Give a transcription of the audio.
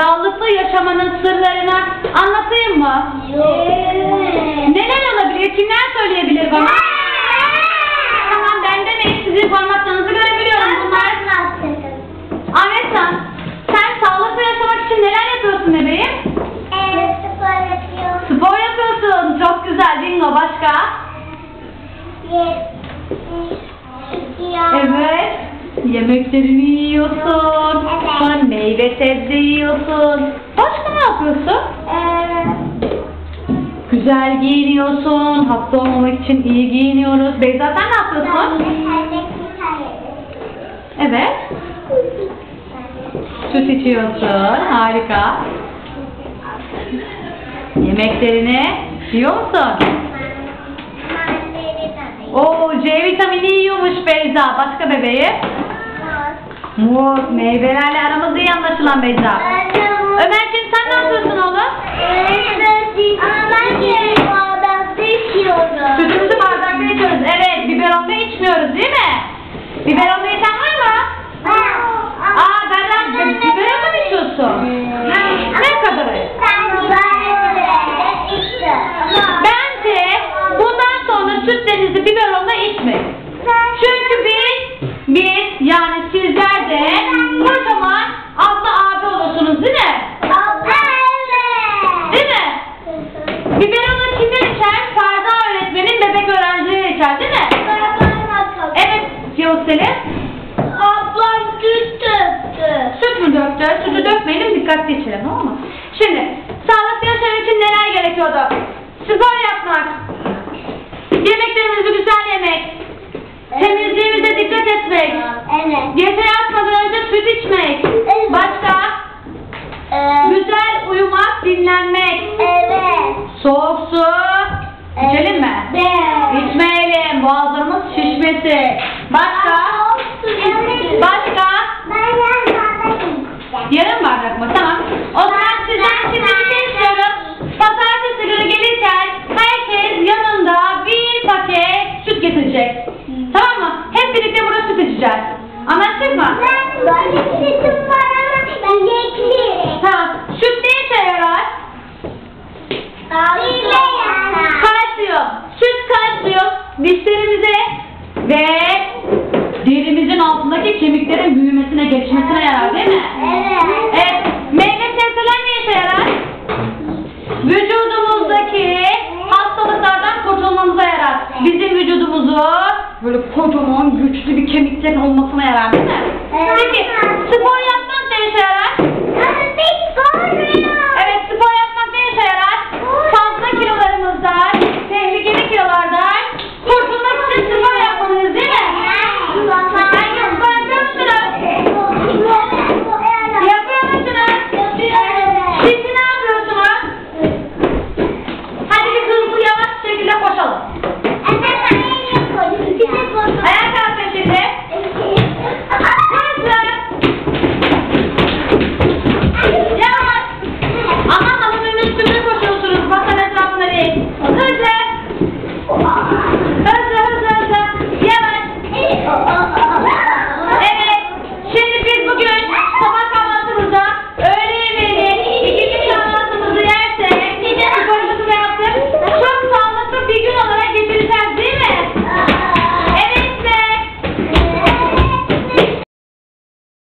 sağlıklı yaşamanın sırlarını anlatayım mı? Neler olabilir? Kimler söyleyebilir bana? Tamam ben de mi? Sizin parmaklarınızı görebiliyorum. Bunlar Ahmetcan, sen sağlıklı yaşamak için neler yapıyorsun bebeğim? Spor yapıyorsun. Çok güzel. Dingo başka? Evet. Yemeklerini yiyorsun. Evet. Sonra meyve sebze yiyorsun. Başka ne yapıyorsun? Güzel giyiniyorsun. Hasta olmamak için iyi giyiniyoruz. Beyza sen ne yapıyorsun? Evet. Süt içiyorsun. Harika. Yemeklerini yiyor musun? Oo C vitamini yiyormuş Beyza. Başka bebeği? Muz, meyvelerle aramız iyi anlaşılan Beyza. Ömerciğim sen ne yapıyorsun oğlum? Yani sizler de kocaman abla abi olursunuz değil mi? Değil mi? Biberonda kimler içer? Ferda öğretmenin bebek öğrencileri içer değil mi? Evet Yavuz Selim. Ablam süt döktü. Süt mü döktü? Sütü dökmeyelim dikkatli içelim tamam mı? Şimdi sağlıklı yaşam için neler gerekiyordu? Spor yapmak. Yemeklerimizi güzel yemek. Temizliğimize dikkat etmek. Evet. Gece yatmadan önce süt içmek. Evet. Başka? Ee, Güzel uyumak, dinlenmek. Evet. Soğuk su. İçelim mi? Evet. İçmeyelim. Boğazlarımız şişmesi. Başka? Anlaştık mı? Tamam. Süt ne işe yarar? Kalsiyum. Süt kalsiyum dişlerimize ve derimizin altındaki kemiklerin büyümesine, geçmesine yarar değil mi? Evet. Meyve sebzeler ne işe yarar? Vücudumuzdaki hastalıklardan kurtulmamıza yarar. Bizim vücudumuzu böyle kocaman güçlü bir kemiklerin olmasına yarar değil mi? Evet. Peki spor yapmak ne işe yarar?